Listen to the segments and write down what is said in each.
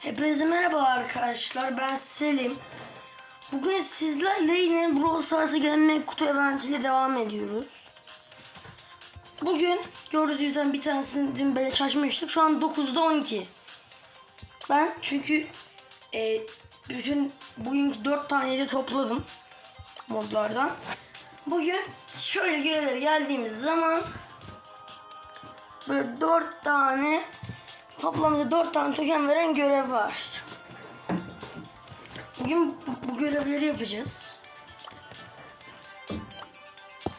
Hepinize merhaba arkadaşlar. Ben Selim. Bugün sizlerle yine Brawl Stars'a gelen kutu eventiyle devam ediyoruz. Bugün gördüğünüz üzere bir tanesini dün böyle açmıştık. Şu an 9'da 12. Ben çünkü e, bütün bugünkü 4 taneyi de topladım modlardan. Bugün şöyle görevlere geldiğimiz zaman böyle 4 tane toplamda 4 tane token veren görev var. Bugün bu, bu görevleri yapacağız.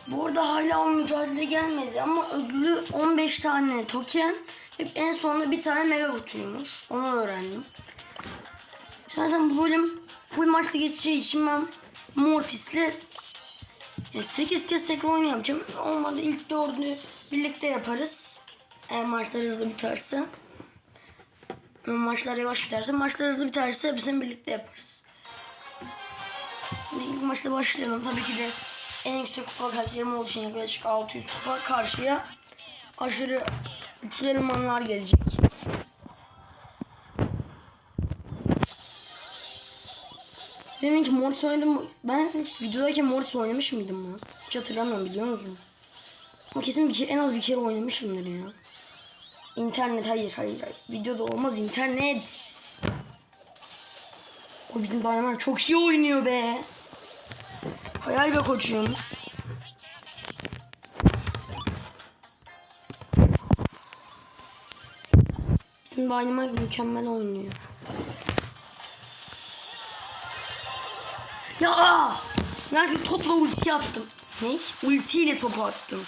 Bu arada hala o mücadele gelmedi ama ödülü 15 tane token ve en sonunda bir tane mega kutuymuş. Onu öğrendim. Zaten bu bölüm full maçta geçeceği için ben Mortis'le 8 kez tekrar oyun yapacağım. Olmadı ilk dördünü birlikte yaparız. Eğer maçlar hızlı biterse. Maçlar yavaş biterse, maçlar hızlı biterse hepsini birlikte yaparız. Şimdi ilk maçta başlayalım. Tabii ki de en yüksek kupa karakterim olduğu için yaklaşık 600 kupa karşıya aşırı içli elemanlar gelecek. Benim hiç Mortis oynadım. Ben hiç videodayken Mortis oynamış mıydım lan? Hiç hatırlamıyorum biliyor musun? Ama kesin bir kere, en az bir kere oynamışımdır ya. İnternet hayır hayır hayır. Videoda olmaz internet. O bizim Dynamite çok iyi oynuyor be. Hayal be koçum. Bizim Dynamite mükemmel oynuyor. Ya! Ya şu topla ulti attım. Ne? Ultiyle topu attım.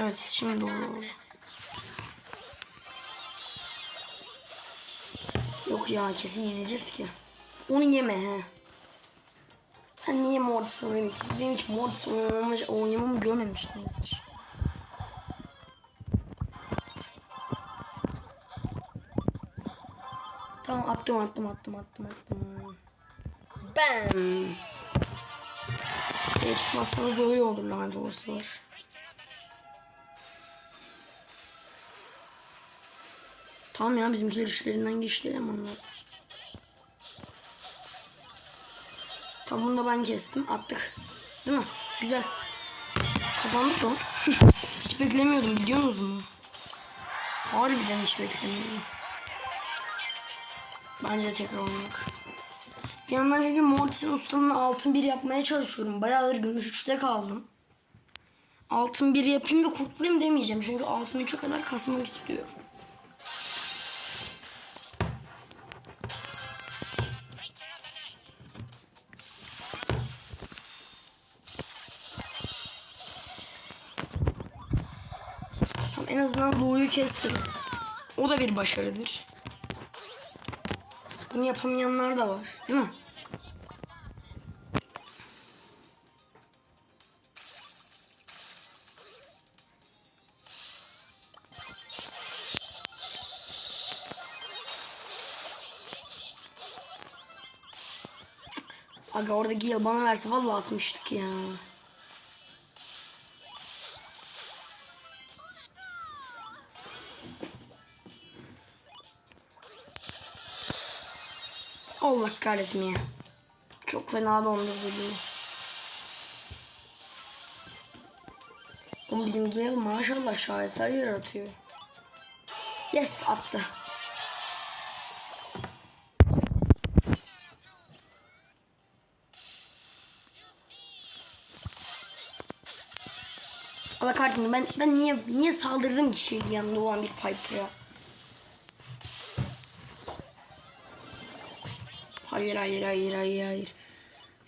Evet şimdi doğru. Yok ya kesin yeneceğiz ki. Onu yeme he. Ben niye Mortis oynayayım ki? Benim hiç Mortis oynamamı, oynamamı görmemiştiniz hiç. Tamam attım attım attım attım attım. Bam. E, tutmazsanız öyle olur lanet olsalar. Tamam ya bizimkiler işlerinden geçti elemanlar. Tamam bunu da ben kestim. Attık. Değil mi? Güzel. Kazandık lan. hiç beklemiyordum biliyor musunuz? Harbiden hiç beklemiyordum. Bence de tekrar oynayak. Bir yandan çünkü Mortis'in ustalığını altın bir yapmaya çalışıyorum. Bayağıdır gümüş 3'te kaldım. Altın bir yapayım da kurtulayım demeyeceğim. Çünkü altın 3'e kadar kasmak istiyorum. Azından doğuyu kestim. O da bir başarıdır. Bunu yapamayanlar da var, değil mi? Aga orada Gale bana verse vallahi atmıştık ya. Allah kahretmeye. Çok fena dondurdu beni. Oğlum bizim Gale maşallah şaheser yaratıyor. Yes attı. Allah kahretsin ben ben niye niye saldırdım ki şey yanında olan bir Piper'a? Hayır hayır hayır hayır hayır.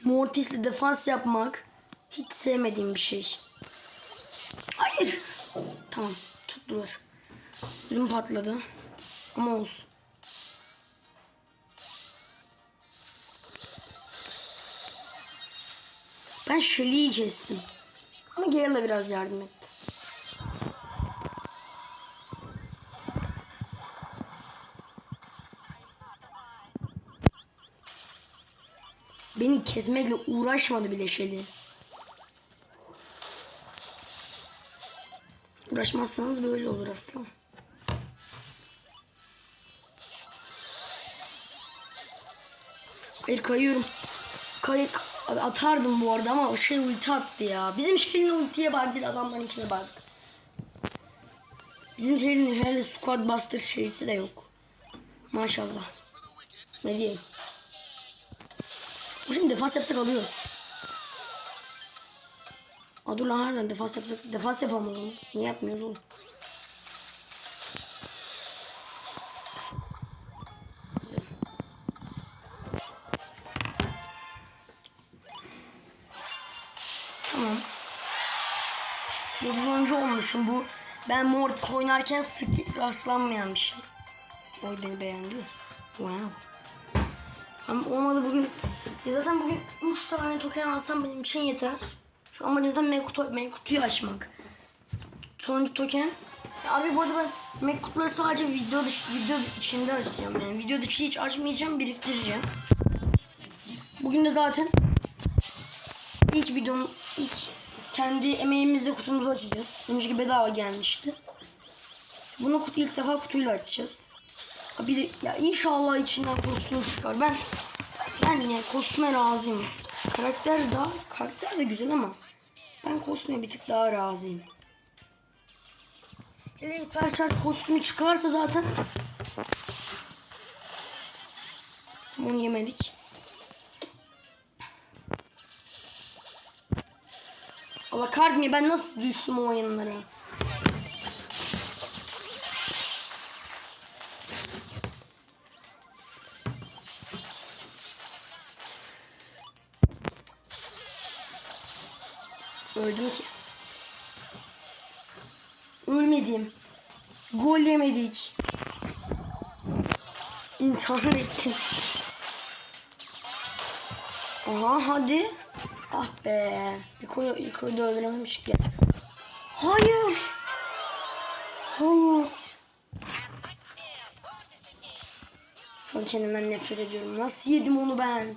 Mortis'le defans yapmak hiç sevmediğim bir şey. Hayır. Tamam tuttular. Ödüm patladı. Ama olsun. Ben Shelly'yi kestim. Ama Gale'la biraz yardım etti. ağacını kesmekle uğraşmadı bile Şeli. Uğraşmazsanız böyle olur aslan. Hayır kayıyorum. Kay Abi atardım bu arada ama şey ulti attı ya. Bizim şeyin ultiye bak değil adamlarınkine bak. Bizim şeyin herhalde squad buster şeysi de yok. Maşallah. Ne diyeyim? Şimdi defans yapsak alıyoruz. Aa dur lan harbiden defans yapsak defans yapalım o zaman. Niye yapmıyoruz oğlum? Güzel. Olmuşum bu. Ben Mortis oynarken sık rastlanmayan bir şey. Oy beni beğendi. Wow. Ama olmadı bugün. Ya zaten bugün 3 tane token alsam benim için yeter. Şu an zaten Mekutu, Mekutu'yu açmak. Sonuncu token. Ya abi bu arada ben Mekutu'ları sadece video, dışı, video içinde açacağım. Yani video dışı hiç açmayacağım, biriktireceğim. Bugün de zaten ilk videonun ilk kendi emeğimizle kutumuzu açacağız. Önceki bedava gelmişti. Bunu ilk defa kutuyla açacağız. Bir de ya inşallah içinden kostüm çıkar. Ben ben ya kostüme razıyım. Karakter daha karakter de güzel ama ben kostüme bir tık daha razıyım. Hele hiper kostümü çıkarsa zaten onu yemedik. Allah kahretmeyin ben nasıl düştüm o oyunlara. Gol yemedik. İntihar ettim. Aha hadi. Ah be. İlko'yu İlko'yu da öldürememiş ki. Hayır. Hayır. Şu an kendimden nefret ediyorum. Nasıl yedim onu ben?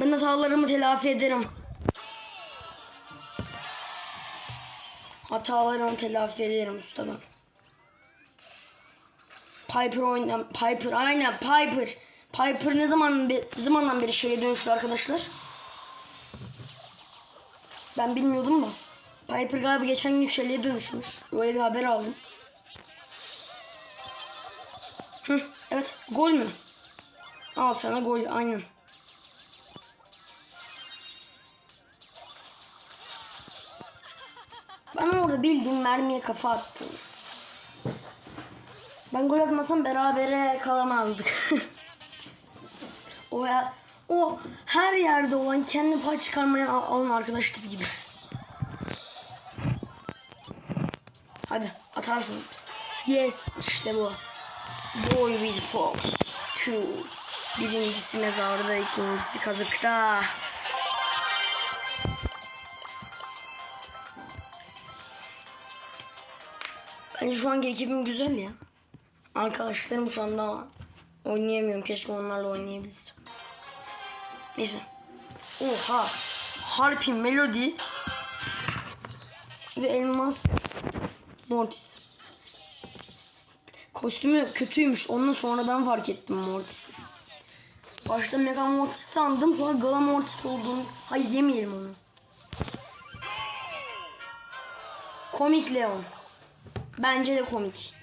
Ben hatalarımı telafi ederim. Hatalarımı telafi ederim usta ben. Piper oynan Piper aynen Piper. Piper ne zaman ne zamandan beri şeye dönüştü arkadaşlar? Ben bilmiyordum da. Piper galiba geçen gün şeye dönüşmüş. Öyle bir haber aldım. Hı, evet gol mü? Al sana gol aynen. Bildiğim mermiye kafa attım. Ben gol atmasam berabere kalamazdık. o ya, o her yerde olan kendi pay çıkarmaya al- alan arkadaş tipi gibi. Hadi atarsın. Yes işte bu. Boy with Fox. Two. Birincisi mezarda, ikincisi kazıkta. Bence şu anki ekibim güzel ya. Arkadaşlarım şu anda oynayamıyorum. Keşke onlarla oynayabilsem. Neyse. Oha. Harpy Melody ve Elmas Mortis. Kostümü kötüymüş. Ondan sonra ben fark ettim Mortis'i. Başta Mega Mortis sandım. Sonra Gala Mortis olduğunu. Hayır yemeyelim onu. Komik Leon. Bence de komik.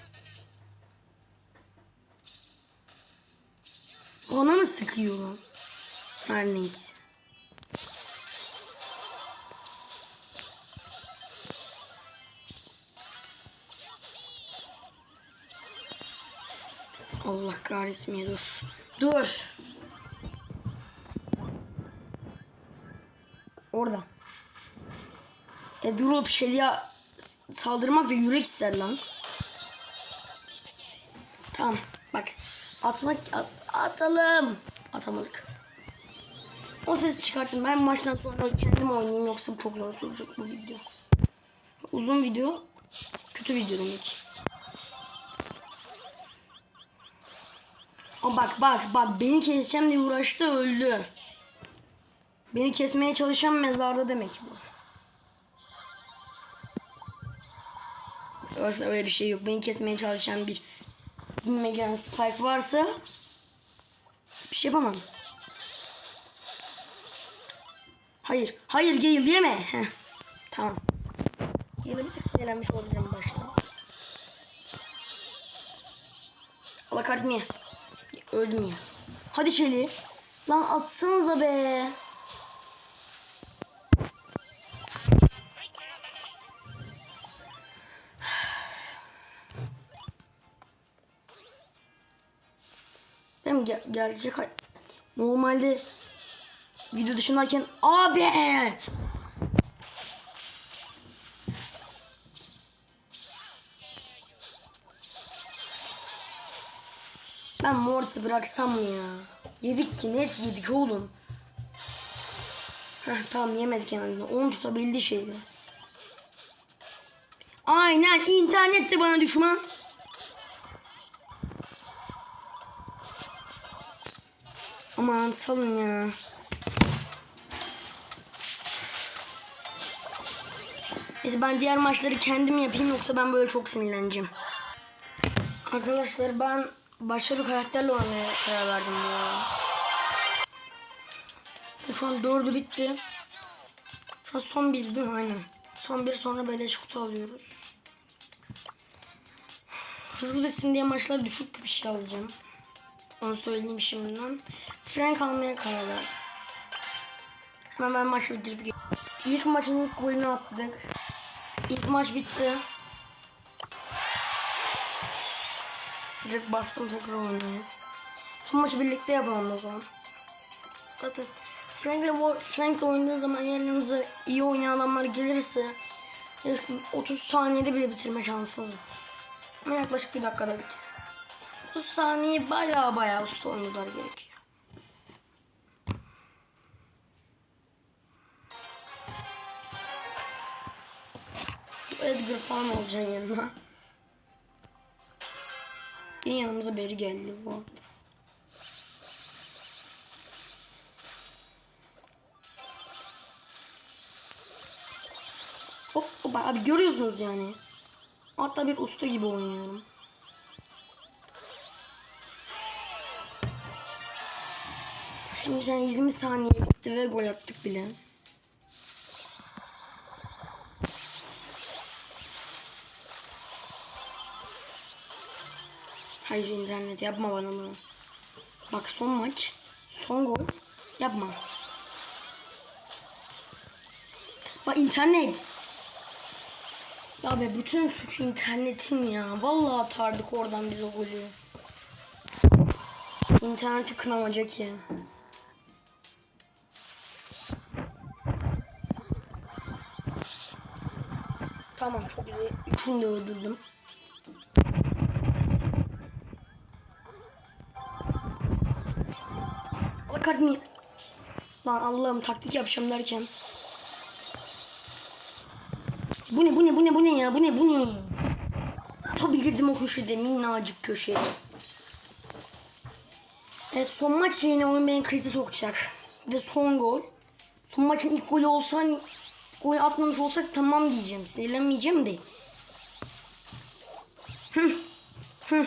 Bana mı sıkıyor lan? Her neyse. Allah kahretmeye dur. Dur. Orada. E durup Şeli'ye saldırmak da yürek ister lan. Tamam bak. Atmak at- atalım. Atamadık. O sesi çıkarttım. Ben maçtan sonra kendim oynayayım yoksa çok zor sürecek bu video. Uzun video. Kötü video demek. Ama bak bak bak beni keseceğim diye uğraştı öldü. Beni kesmeye çalışan mezarda demek bu. Aslında öyle bir şey yok. Beni kesmeye çalışan bir gelen Spike varsa bir şey yapamam. Hayır. Hayır Gale yeme. Heh. Tamam. Gale'e bir tık sinirlenmiş olabilirim başta. Allah kahretsin ya. Öldüm ya. Hadi Şeli. Lan atsanıza be. Benim ger- gerçek normalde video dışındayken abi ben Mortis'i bıraksam mı ya? Yedik ki net yedik oğlum. Heh, tamam yemedik yani. Onu tutabildi şeydi. Aynen internet de bana düşman. Aman salın ya. Neyse ben diğer maçları kendim yapayım yoksa ben böyle çok sinirleneceğim. Arkadaşlar ben başka bir karakterle oynamaya karar verdim ya. Şu an dördü bitti. Şu an son bir değil mi? Aynen. Son bir sonra beleş kutu alıyoruz. Hızlı bitsin diye maçlar düşük bir şey alacağım. Onu söyleyeyim şimdiden. Frank almaya karar verdim. Hemen ben maçı bitirip gel- İlk maçın ilk golünü attık. İlk maç bitti. Direkt bastım tekrar oynaya. Son maçı birlikte yapalım o zaman. Zaten Frank'le Frank'le oynadığı zaman yanınıza iyi oynayan adamlar gelirse yarısı 30 saniyede bile bitirme şansınız var. Ama yaklaşık bir dakikada bitiyor. 30 saniye baya baya usta oyuncular gerekiyor. Edgar falan alacaksın yanına. Yine yanımıza beri geldi bu arada. Hop hop abi görüyorsunuz yani. Hatta bir usta gibi oynuyorum. Şimdi sen 20 saniye bitti ve gol attık bile. Hayır internet yapma bana bunu. Bak son maç. Son gol. Yapma. Bak internet. Ya be bütün suç internetin ya. Vallahi atardık oradan biz o golü. İnterneti kınamacak ya. Tamam çok güzel. Üçünü de öldürdüm. Kahretmeyin. Lan Allah'ım taktik yapacağım derken. Bu ne bu ne bu ne bu ne ya bu ne bu ne? Yapabilirdim o köşede minnacık köşede. Evet son maç yine oyun beni krize sokacak. Bir de son gol. Son maçın ilk golü olsa hani gol atmamış olsak tamam diyeceğim. Sinirlenmeyeceğim de. Hı. Hı.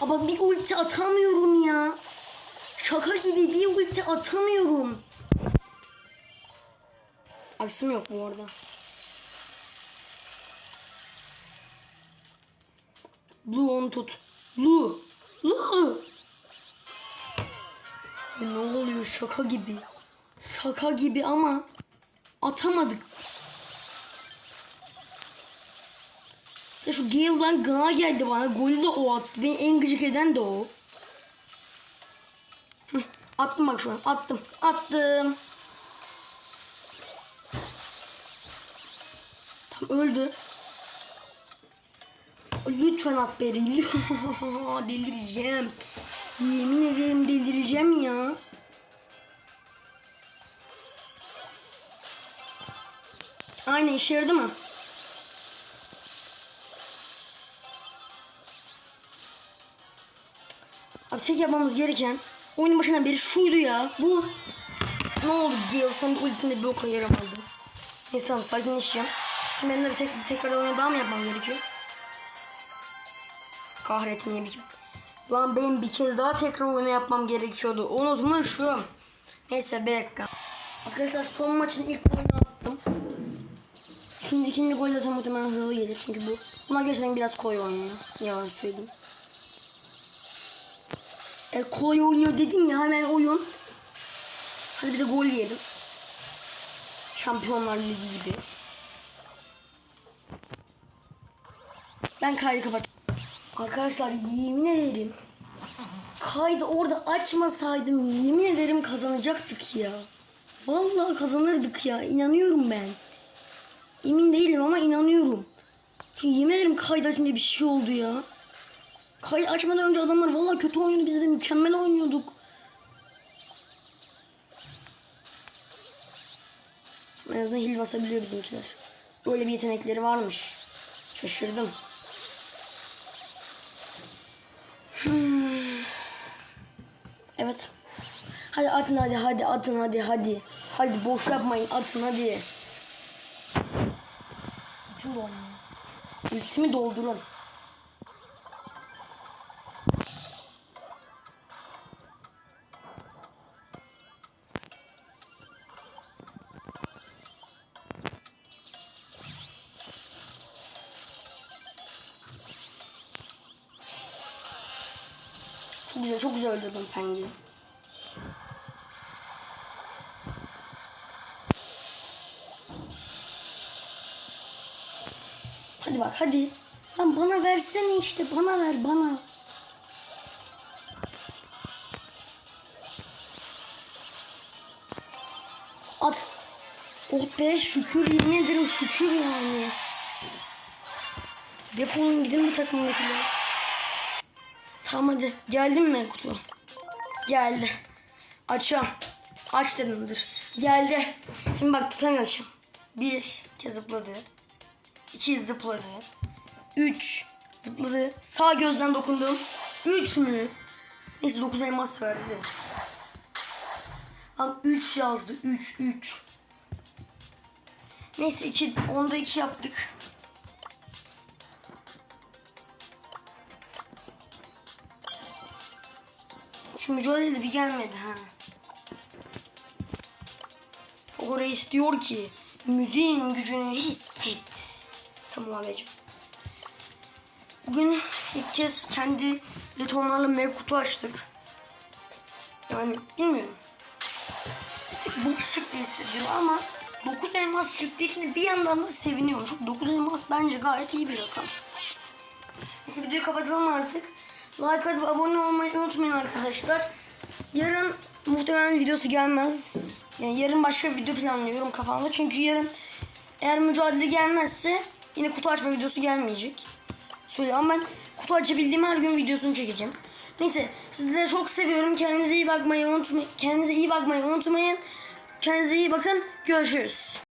Ama bir ulti atamıyorum ya. Şaka gibi bir ulti atamıyorum. Aksim yok bu arada. Blue onu tut. Blue. Blue. Ne oluyor şaka gibi. Şaka gibi ama atamadık. Şu Gale'dan Gana geldi bana. Golü de o attı. Beni en gıcık eden de o. Attım bak şu an. Attım. Attım. Tam öldü. Lütfen at beni. delireceğim. Yemin ederim delireceğim ya. Aynen işe yaradı mı? Tek yapmamız gereken oyunun başından beri şuydu ya. Bu ne oldu Gale sen de ultinde bir oka yaramadı. Neyse tamam sakinleşeceğim. Şimdi benim de bir tek, tekrar oyunu daha mı yapmam gerekiyor? Kahretmeye bir Lan benim bir kez daha tekrar oyunu yapmam gerekiyordu. Unutmuşum. Neyse bir dakika. Arkadaşlar son maçın ilk golünü attım. Şimdi ikinci gol zaten muhtemelen hızlı gelir çünkü bu. Bunlar gerçekten biraz kolay oynuyor. Yalan söyleyeyim. E, kolay oynuyor dedim ya hemen oyun. Hadi bir de gol yedim. Şampiyonlar Ligi gibi. Ben kaydı kapat. Arkadaşlar yemin ederim. Kaydı orada açmasaydım yemin ederim kazanacaktık ya. Vallahi kazanırdık ya. İnanıyorum ben. Emin değilim ama inanıyorum. Yemin ederim kaydı açınca bir şey oldu ya. Kaydı açmadan önce adamlar vallahi kötü oynuyordu. Biz de mükemmel oynuyorduk. En azından hil basabiliyor bizimkiler. Böyle bir yetenekleri varmış. Şaşırdım. Hmm. Evet. Hadi atın hadi hadi atın hadi hadi. Hadi boş yapmayın atın hadi. Ultim dolmuyor. Ultimi doldurun. Güzel öldürdüm Fengi'yi. Hadi bak hadi. Lan bana versene işte bana ver bana. At. Oh be şükür yemin ederim şükür yani. Defolun gidin bu takımdakiler. Tamam hadi. Geldin mi kutu? Geldi. Açıyorum. Aç dedimdir. Geldi. Şimdi bak tutamıyorum. Bir kez zıpladı. İki zıpladı. Üç zıpladı. Sağ gözden dokundum. Üç mü? Neyse dokuz elmas verdi. Al üç yazdı. Üç, üç. Neyse iki, onda iki yaptık. Şu mücadele bir gelmedi ha. O reis diyor ki müziğin gücünü hisset. Tamam abicim. Bugün ilk kez kendi jetonlarla mega kutu açtık. Yani bilmiyorum. Bir tık boş çıktı hissediyorum ama 9 elmas çıktığı için bir yandan da seviniyorum. Çünkü 9 elmas bence gayet iyi bir rakam. Neyse videoyu kapatalım artık. Like atıp abone olmayı unutmayın arkadaşlar. Yarın muhtemelen videosu gelmez. Yani yarın başka bir video planlıyorum kafamda. Çünkü yarın eğer mücadele gelmezse yine kutu açma videosu gelmeyecek. Söylüyorum ben kutu açabildiğim her gün videosunu çekeceğim. Neyse sizleri çok seviyorum. Kendinize iyi bakmayı unutmayın. Kendinize iyi bakmayı unutmayın. Kendinize iyi bakın. Görüşürüz.